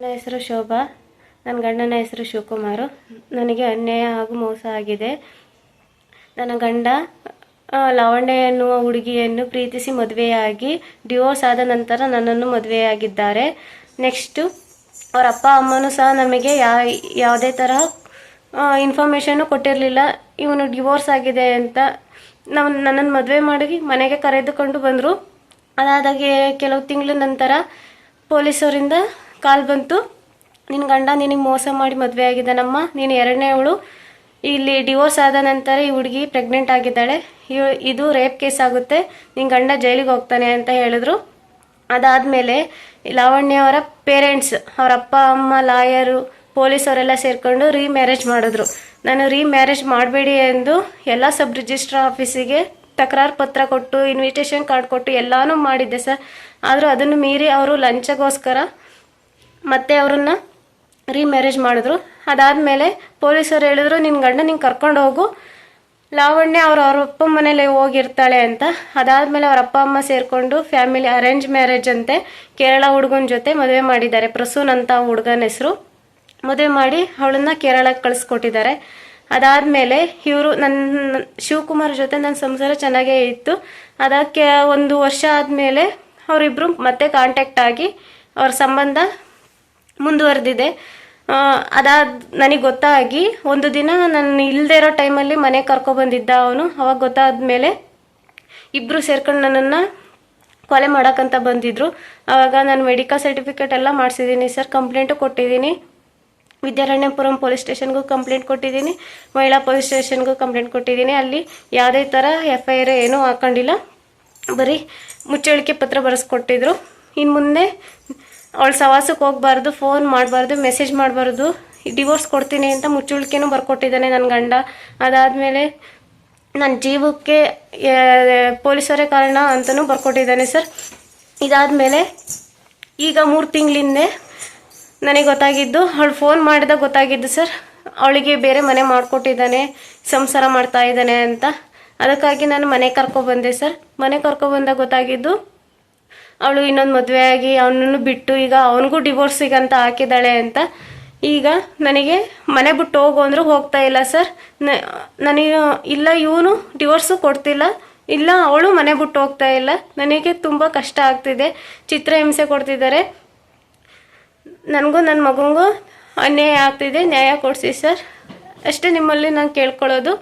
ನನ್ನ ಹೆಸರು ಶೋಭಾ. ನನ್ನ ಗಂಡನ ಹೆಸರು ಶಿವಕುಮಾರು. ನನಗೆ ಅನ್ಯಾಯ ಹಾಗೂ ಮೋಸ ಆಗಿದೆ. ನನ್ನ ಗಂಡ ಲಾವಣ್ಯ ಎನ್ನುವ ಹುಡುಗಿಯನ್ನು ಪ್ರೀತಿಸಿ ಮದುವೆಯಾಗಿ ಡಿವೋರ್ಸ್ ಆದ ನಂತರ ನನ್ನನ್ನು ಮದುವೆಯಾಗಿದ್ದಾರೆ. ನೆಕ್ಸ್ಟು, ಅವರ ಅಪ್ಪ, ಅಮ್ಮನೂ ಸಹ ನಮಗೆ ಯಾ, ಯಾವುದೇ ಥರ ಇನ್ಫಾರ್ಮೇಷನ್ನು ಕೊಟ್ಟಿರಲಿಲ್ಲ. ಇವನು ಡಿವೋರ್ಸ್ ಆಗಿದೆ ಅಂತ ನಾವು ನನ್ನನ್ನು ಮದುವೆ ಮಾಡಿ ಮನೆಗೆ ಕರೆದುಕೊಂಡು ಬಂದರು. ಅದಾದಾಗೆ ಕೆಲವು ತಿಂಗಳ ನಂತರ ಪೊಲೀಸರಿಂದ ಕಾಲ್ ಬಂತು. ನಿನ್ನ ಗಂಡ ನಿನಗೆ ಮೋಸ ಮಾಡಿ ಮದುವೆ ಆಗಿದ್ದಾನಮ್ಮ. ನೀನು ಎರಡನೇ ಅವಳು ಇಲ್ಲಿ ಡಿವೋರ್ಸ್ ಆದ ನಂತರ ಈ ಹುಡುಗಿ ಪ್ರೆಗ್ನೆಂಟ್ ಆಗಿದ್ದಾಳೆ. ಇದು ರೇಪ್ ಕೇಸ್ ಆಗುತ್ತೆ. ನಿನ್ನ ಗಂಡ ಜೈಲಿಗೆ ಹೋಗ್ತಾನೆ ಅಂತ ಹೇಳಿದ್ರು. ಅದಾದಮೇಲೆ ಲಾವಣ್ಯ ಅವರ ಪೇರೆಂಟ್ಸ್ ಅವರ ಅಪ್ಪ, ಅಮ್ಮ, ಲಾಯರು ಪೊಲೀಸವರೆಲ್ಲ ಸೇರಿಕೊಂಡು ರೀ ಮ್ಯಾರೇಜ್ ಮಾಡಿದ್ರು. ನಾನು ರೀ ಮ್ಯಾರೇಜ್ ಮಾಡಬೇಡಿ ಎಂದು ಎಲ್ಲ ಸಬ್ ರಿಜಿಸ್ಟ್ರಾರ್ ಆಫೀಸಿಗೆ ತಕರಾರು ಪತ್ರ ಕೊಟ್ಟು ಇನ್ವಿಟೇಷನ್ ಕಾರ್ಡ್ ಕೊಟ್ಟು ಎಲ್ಲಾನು ಮಾಡಿದ್ದೆ ಸರ್. ಆದರೂ ಅದನ್ನು ಮೀರಿ ಅವರು ಲಂಚಗೋಸ್ಕರ ಮತ್ತೆ ಅವ್ರನ್ನ ರೀಮ್ಯಾರೇಜ್ ಮಾಡಿದ್ರು. ಅದಾದಮೇಲೆ ಪೊಲೀಸರು ಹೇಳಿದ್ರು ನಿನ್ನ ಗಂಡ ನಿಂಗೆ ಕರ್ಕೊಂಡು ಹೋಗು. ಲಾವಣ್ಯ ಅವ್ರ ಅವ್ರ ಅಪ್ಪ ಮನೇಲಿ ಹೋಗಿರ್ತಾಳೆ ಅಂತ. ಅದಾದಮೇಲೆ ಅವ್ರ ಅಪ್ಪ ಅಮ್ಮ ಸೇರಿಕೊಂಡು ಫ್ಯಾಮಿಲಿ ಅರೇಂಜ್ ಮ್ಯಾರೇಜ್ ಅಂತೆ. ಕೇರಳ ಹುಡುಗನ ಜೊತೆ ಮದುವೆ ಮಾಡಿದ್ದಾರೆ. ಪ್ರಸೂನ್ ಅಂತ ಹುಡುಗನ ಹೆಸರು. ಮದುವೆ ಮಾಡಿ ಅವಳನ್ನ ಕೇರಳಕ್ಕೆ ಕಳಿಸ್ಕೊಟ್ಟಿದ್ದಾರೆ. ಅದಾದಮೇಲೆ ಇವರು ನನ್ನ ಶಿವಕುಮಾರ್ ಜೊತೆ ನನ್ನ ಸಂಸಾರ ಚೆನ್ನಾಗೇ ಇತ್ತು. ಅದಕ್ಕೆ ಒಂದು ವರ್ಷ ಆದಮೇಲೆ ಅವರಿಬ್ಬರು ಮತ್ತೆ ಕಾಂಟ್ಯಾಕ್ಟ್ ಆಗಿ ಅವ್ರ ಸಂಬಂಧ ಮುಂದುವರೆದಿದೆ. ಅದಾದ ನನಗೆ ಗೊತ್ತಾಗಿ ಒಂದು ದಿನ ನಾನು ಇಲ್ಲದೆ ಇರೋ ಟೈಮಲ್ಲಿ ಮನೆ ಕರ್ಕೊಬಂದಿದ್ದ ಅವನು, ಅವಾಗ ಗೊತ್ತಾದ್ಮೇಲೆ ಇಬ್ಬರು ಸೇರ್ಕೊಂಡು ನನ್ನನ್ನು ಕೊಲೆ ಮಾಡೋಕ್ಕಂತ ಬಂದಿದ್ರು. ಆವಾಗ ನಾನು ಮೆಡಿಕಲ್ ಸರ್ಟಿಫಿಕೇಟ್ ಎಲ್ಲ ಮಾಡಿಸಿದ್ದೀನಿ ಸರ್, ಕಂಪ್ಲೇಂಟು ಕೊಟ್ಟಿದ್ದೀನಿ ವಿದ್ಯಾರಣ್ಯಪುರಂ ಪೊಲೀಸ್ ಸ್ಟೇಷನ್ಗೂ ಕಂಪ್ಲೇಂಟ್ ಕೊಟ್ಟಿದ್ದೀನಿ ಮಹಿಳಾ ಪೊಲೀಸ್ ಸ್ಟೇಷನ್ಗೂ ಕಂಪ್ಲೇಂಟ್ ಕೊಟ್ಟಿದ್ದೀನಿ ಅಲ್ಲಿ ಯಾವುದೇ ಥರ ಎಫ್ ಐ ಆರ್ ಏನೂ ಹಾಕೊಂಡಿಲ್ಲ. ಬರೀ ಮುಚ್ಚಳಿಕೆ ಪತ್ರ ಬರೆಸ್ಕೊಟ್ಟಿದ್ರು. ಇನ್ನು ಮುಂದೆ ಅವಳ ಸವಾಸಕ್ಕೆ ಹೋಗ್ಬಾರ್ದು ಫೋನ್ ಮಾಡಬಾರ್ದು ಮೆಸೇಜ್ ಮಾಡಬಾರ್ದು. ಡಿವೋರ್ಸ್ ಕೊಡ್ತೀನಿ ಅಂತ ಮುಚ್ಚುಳಿಕೆನೂ ಬರ್ಕೊಟ್ಟಿದ್ದಾನೆ ನನ್ನ ಗಂಡ. ಅದಾದಮೇಲೆ ನನ್ನ ಜೀವಕ್ಕೆ ಪೊಲೀಸರೇ ಕಾರಣ ಅಂತಲೂ ಬರ್ಕೊಟ್ಟಿದ್ದಾನೆ ಸರ್ ಇದಾದಮೇಲೆ ಈಗ ಮೂರು ತಿಂಗಳಿಂದೆ ನನಗೆ ಗೊತ್ತಾಗಿದ್ದು, ಅವಳು ಫೋನ್ ಮಾಡಿದಾಗ ಗೊತ್ತಾಗಿದ್ದು ಸರ್ ಅವಳಿಗೆ ಬೇರೆ ಮನೆ ಮಾಡಿಕೊಟ್ಟಿದ್ದಾನೆ, ಸಂಸಾರ ಮಾಡ್ತಾ ಇದ್ದಾನೆ ಅಂತ. ಅದಕ್ಕಾಗಿ ನಾನು ಮನೆ ಕರ್ಕೊಬಂದೆ ಸರ್ ಮನೆ ಕರ್ಕೊಬಂದಾಗ ಗೊತ್ತಾಗಿದ್ದು ಅವಳು ಇನ್ನೊಂದು ಮದುವೆ ಆಗಿ ಅವನನ್ನು ಬಿಟ್ಟು ಈಗ ಅವನಿಗೂ ಡಿವೋರ್ಸಿಗಂತ ಹಾಕಿದ್ದಾಳೆ ಅಂತ ಈಗ ನನಗೆ ಮನೆ ಬಿಟ್ಟು ಹೋಗು ಅಂದರೂ ಹೋಗ್ತಾ ಇಲ್ಲ ಸರ್ ನನಗೆ ಇಲ್ಲ, ಇವನು ಡಿವೋರ್ಸು ಕೊಡ್ತಿಲ್ಲ. ಇಲ್ಲ, ಅವಳು ಮನೆ ಬಿಟ್ಟು ಹೋಗ್ತಾ ಇಲ್ಲ. ನನಗೆ ತುಂಬ ಕಷ್ಟ ಆಗ್ತಿದೆ. ಚಿತ್ರಹಿಂಸೆ ಕೊಡ್ತಿದ್ದಾರೆ. ನನಗೂ ನನ್ನ ಮಗನಿಗೂ ಅನ್ಯಾಯ ಆಗ್ತಿದೆ. ನ್ಯಾಯ ಕೊಡಿಸಿ ಸರ್ ಅಷ್ಟೇ ನಿಮ್ಮಲ್ಲಿ ನಾನು ಕೇಳ್ಕೊಳ್ಳೋದು.